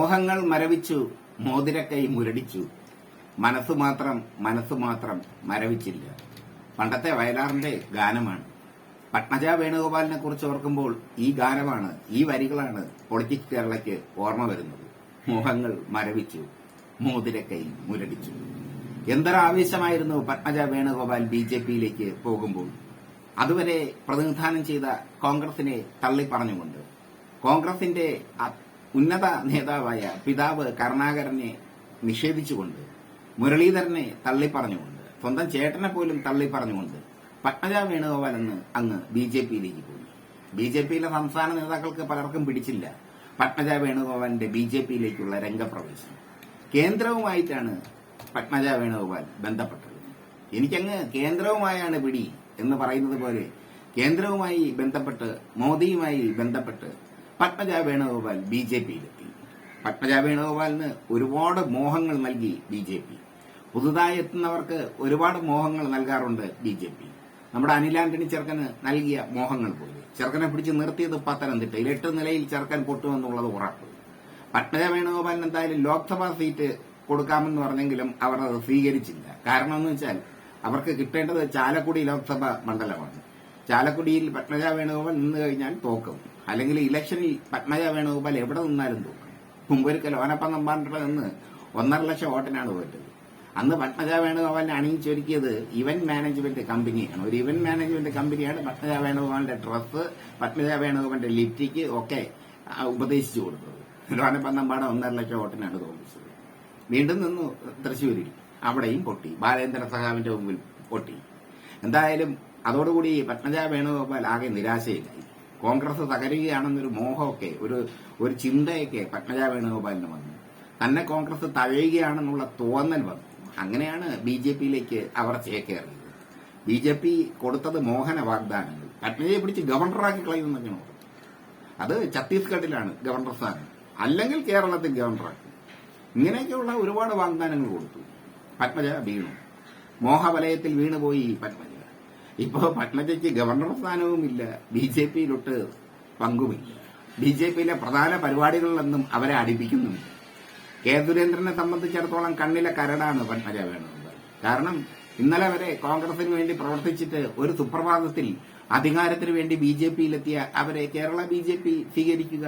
മോഹങ്ങൾ മരവിച്ചു മോതിരക്കൈ മുരടിച്ചു. മനസ്സ് മാത്രം മനസ്സ് മാത്രം മരവിച്ചില്ല. പണ്ടത്തെ വയലാറിന്റെ ഗാനമാണ്. പത്മജ വേണുഗോപാലിനെ കുറിച്ച് ഓർക്കുമ്പോൾ ഈ ഗാനമാണ് ഈ വരികളാണ് പൊളിറ്റിക്സ് കേരളയ്ക്ക് ഓർമ്മ വരുന്നത്. മോഹങ്ങൾ മരവിച്ചു മോതിരക്കൈ മുരടിച്ചു. എന്തൊരാവേശമായിരുന്നു പത്മജ വേണുഗോപാൽ ബി ജെ പിയിലേക്ക് പോകുമ്പോൾ. അതുവരെ പ്രതിനിധാനം ചെയ്ത കോൺഗ്രസിനെ തള്ളിപ്പറഞ്ഞുകൊണ്ട്. കോൺഗ്രസിന്റെ ഉന്നത നേതാവായ പിതാവ് കരുണാകരനെ നിഷേധിച്ചുകൊണ്ട് മുരളീധരനെ തള്ളിപ്പറഞ്ഞുകൊണ്ട് സ്വന്തം ചേട്ടനെ പോലും തള്ളിപ്പറഞ്ഞുകൊണ്ട് പത്മജ വേണുഗോപാൽ എന്ന് അങ്ങ് ബി ജെ പിയിലേക്ക് പോയി. ബി ജെ പിയിലെ സംസ്ഥാന നേതാക്കൾക്ക് പലർക്കും പിടിച്ചില്ല പത്മജ വേണുഗോപാലിന്റെ ബി ജെ പിയിലേക്കുള്ള രംഗപ്രവേശനം. കേന്ദ്രവുമായിട്ടാണ് പത്മജ വേണുഗോപാൽ ബന്ധപ്പെട്ടത്. എനിക്കങ്ങ് കേന്ദ്രവുമായാണ് പിടി എന്ന് പറയുന്നത് പോലെ കേന്ദ്രവുമായി ബന്ധപ്പെട്ട് മോദിയുമായി ബന്ധപ്പെട്ട് പത്മജ വേണുഗോപാൽ ബി ജെ പിയിലെത്തി പത്മജ വേണുഗോപാലിന് ഒരുപാട് മോഹങ്ങൾ നൽകി ബി ജെ പി. പുതുതായി എത്തുന്നവർക്ക് ഒരുപാട് മോഹങ്ങൾ നൽകാറുണ്ട് ബി ജെ പി. നമ്മുടെ അനിലാന്റണി ചെറുക്കന് നൽകിയ മോഹങ്ങൾ പോലെ. ചെറുക്കനെ പിടിച്ച് നിർത്തിയത് പത്തനംതിട്ടയിൽ എട്ട് നിലയിൽ ചെറുക്കൻ പൊട്ടുമെന്നുള്ളത് ഉറപ്പ്. പത്മജ വേണുഗോപാലിന് എന്തായാലും ലോക്സഭാ സീറ്റ് കൊടുക്കാമെന്ന് പറഞ്ഞെങ്കിലും അവർ അത് സ്വീകരിച്ചില്ല. കാരണം എന്ന് വെച്ചാൽ അവർക്ക് കിട്ടേണ്ടത് ചാലക്കുടി ലോക്സഭാ മണ്ഡലമാണ്. ചാലക്കുടിയിൽ പത്മജ വേണുഗോപാൽ നിന്ന് കഴിഞ്ഞാൽ തോക്കും. അല്ലെങ്കിൽ ഇലക്ഷനിൽ പത്മജ വേണുഗോപാൽ എവിടെ നിന്നാലും തോക്കും. മുമ്പൊരിക്കൽ ഓനപ്പം നമ്പാണ്ടിൽ നിന്ന് ഒന്നര ലക്ഷം വോട്ടിനാണ് പോയിട്ടത്. അന്ന് പത്മജ വേണുഗോപാലിനെ അണിയിച്ചൊരുക്കിയത് ഇവന്റ് മാനേജ്മെന്റ് കമ്പനിയാണ് ഒരു ഇവന്റ് മാനേജ്മെന്റ് കമ്പനിയാണ് പത്മജ വേണുഗോപാലിന്റെ ഡ്രസ്സ് പത്മജ വേണുഗോപാലിന്റെ ലിപ്റ്റിക്ക് ഒക്കെ ഉപദേശിച്ചു കൊടുത്തത്. ലോനപ്പന്നമ്പാട് ഒന്നര ലക്ഷം വോട്ടിനാണ് തോന്നിച്ചത് വീണ്ടും നിന്നു തൃശ്ശൂരിൽ. അവിടെയും പൊട്ടി. ബാലേന്ദ്ര സഹാവിന്റെ മുമ്പിൽ പൊട്ടി. എന്തായാലും അതോടുകൂടി പത്മജ വേണുഗോപാൽ ആകെ നിരാശയിലായി. കോൺഗ്രസ് തകരുകയാണെന്നൊരു മോഹമൊക്കെ ഒരു ഒരു ചിന്തയൊക്കെ പത്മജ വേണുഗോപാലിന് വന്നു. തന്നെ കോൺഗ്രസ് തഴയുകയാണെന്നുള്ള തോന്നൽ വന്നു. അങ്ങനെയാണ് ബി ജെ പിയിലേക്ക് അവർ ചേക്കേറിയത് ബി ജെ പി കൊടുത്തത് മോഹന വാഗ്ദാനങ്ങൾ. പത്മജയെ പിടിച്ച് ഗവർണറാക്കി കളയുമെന്നൊക്കെ പറഞ്ഞു അത് ഛത്തീസ്ഗഡിലാണ് ഗവർണർ സ്ഥാനം. അല്ലെങ്കിൽ കേരളത്തിൽ ഗവർണറാക്കി. ഇങ്ങനെയൊക്കെയുള്ള ഒരുപാട് വാഗ്ദാനങ്ങൾ കൊടുത്തു. പത്മജ വീണു. മോഹവലയത്തിൽ വീണുപോയി പത്മജ. ഇപ്പോ പത്മജയ്ക്ക് ഗവർണർ സ്ഥാനവുമില്ല ബി ജെ പിയിലൊട്ട് പങ്കുമില്ല. ബി ജെ പിയിലെ പ്രധാന പരിപാടികളിലൊന്നും അവരെ അടിപ്പിക്കുന്നുണ്ട് കെ സുരേന്ദ്രനെ സംബന്ധിച്ചിടത്തോളം കണ്ണിലെ കരടാണ് പത്മജ വേണുഗോപാൽ. കാരണം ഇന്നലെ വരെ കോൺഗ്രസിന് വേണ്ടി പ്രവർത്തിച്ചിട്ട് ഒരു സുപ്രഭാതത്തിൽ അധികാരത്തിന് വേണ്ടി ബി ജെ പിയിലെത്തിയ അവരെ കേരള ബി ജെ പി സ്വീകരിക്കുക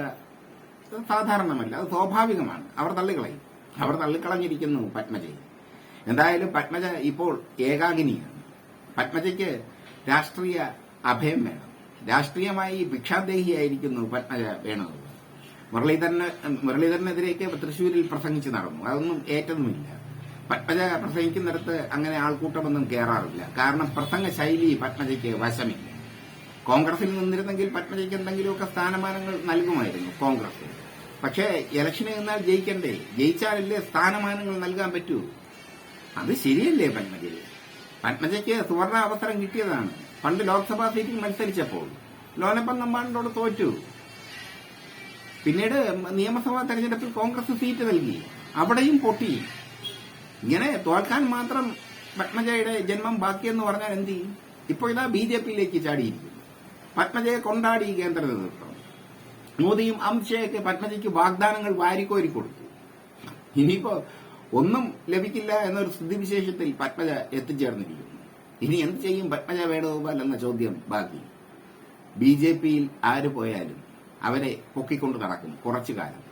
സാധാരണമല്ല അത് സ്വാഭാവികമാണ്. അവർ തള്ളിക്കളയും. അവർ തള്ളിക്കളഞ്ഞിരിക്കുന്നു പത്മജയെ. എന്തായാലും പത്മജ ഇപ്പോൾ ഏകാഗിനിയാണ്. പത്മജയ്ക്ക് രാഷ്ട്രീയ അഭയം വേണം. രാഷ്ട്രീയമായി ഭിക്ഷാദേഹിയായിരിക്കുന്നു പത്മജ വേണുഗോപാൽ മുരളീധരന് മുരളീധരനെതിരേക്ക് തൃശൂരിൽ പ്രസംഗിച്ച് നടന്നു. അതൊന്നും ഏറ്റതുമില്ല പത്മജ പ്രസംഗിക്കുന്നിടത്ത് അങ്ങനെ ആൾക്കൂട്ടമൊന്നും കയറാറില്ല കാരണം പ്രസംഗ ശൈലി പത്മജയ്ക്ക് വശമില്ല. കോൺഗ്രസിൽ നിന്നിരുന്നെങ്കിൽ പത്മജയ്ക്ക് എന്തെങ്കിലുമൊക്കെ സ്ഥാനമാനങ്ങൾ നൽകുമായിരുന്നു കോൺഗ്രസ്. പക്ഷേ ഇലക്ഷന് നിന്നാൽ ജയിക്കണ്ടേ? ജയിച്ചാലല്ലേ സ്ഥാനമാനങ്ങൾ നൽകാൻ പറ്റൂ? അത് ശരിയല്ലേ പത്മജയെ പത്മജയ്ക്ക് സുവർണ അവസരം കിട്ടിയതാണ്. പണ്ട് ലോക്സഭാ സീറ്റിൽ മത്സരിച്ചപ്പോൾ. ലോനപ്പൻ നമ്പാടിനോട് തോറ്റു. പിന്നീട് നിയമസഭാ തെരഞ്ഞെടുപ്പിൽ കോൺഗ്രസ് സീറ്റ് നൽകി. അവിടെയും പൊട്ടി. ഇങ്ങനെ തോൽക്കാൻ മാത്രം പത്മജയുടെ ജന്മം ബാക്കിയെന്ന് പറഞ്ഞാൽ എന്ത് ചെയ്യും? ഇപ്പോൾ ഇതാ ബി ജെ പിയിലേക്ക് ചാടിയിരിക്കുന്നു. പത്മജയെ കൊണ്ടാടി കേന്ദ്ര നേതൃത്വം. മോദിയും അമിത്ഷയൊക്കെ പത്മജയ്ക്ക് വാഗ്ദാനങ്ങൾ വാരിക്കോരി കൊടുത്തു. ഇനിയിപ്പോ ഒന്നും ലഭിക്കില്ല എന്നൊരു സ്ഥിതിവിശേഷത്തിൽ പത്മജ എത്തിച്ചേർന്നിരിക്കുന്നു. ഇനി എന്ത് ചെയ്യും പത്മജ വേണുഗോപാൽ എന്ന ചോദ്യം ബാക്കി. ബി ജെ പിയിൽ ആര് പോയാലും അവരെ പൊക്കിക്കൊണ്ട് നടക്കും കുറച്ചു കാലം.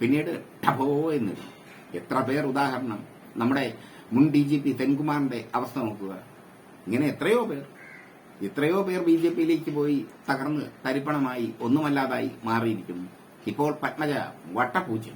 പിന്നീട് ടബോ എന്ന് എത്ര പേർ ഉദാഹരണം നമ്മുടെ മുൻ ഡി ജി പി തെൻകുമാറിന്റെ അവസ്ഥ നോക്കുക. ഇങ്ങനെ എത്രയോ പേർ. എത്രയോ പേർ ബി ജെ പിയിലേക്ക് പോയി തകർന്ന് തരിപ്പണമായി ഒന്നുമല്ലാതായി മാറിയിരിക്കുന്നു. ഇപ്പോൾ പത്മജ വട്ടപൂജ്യം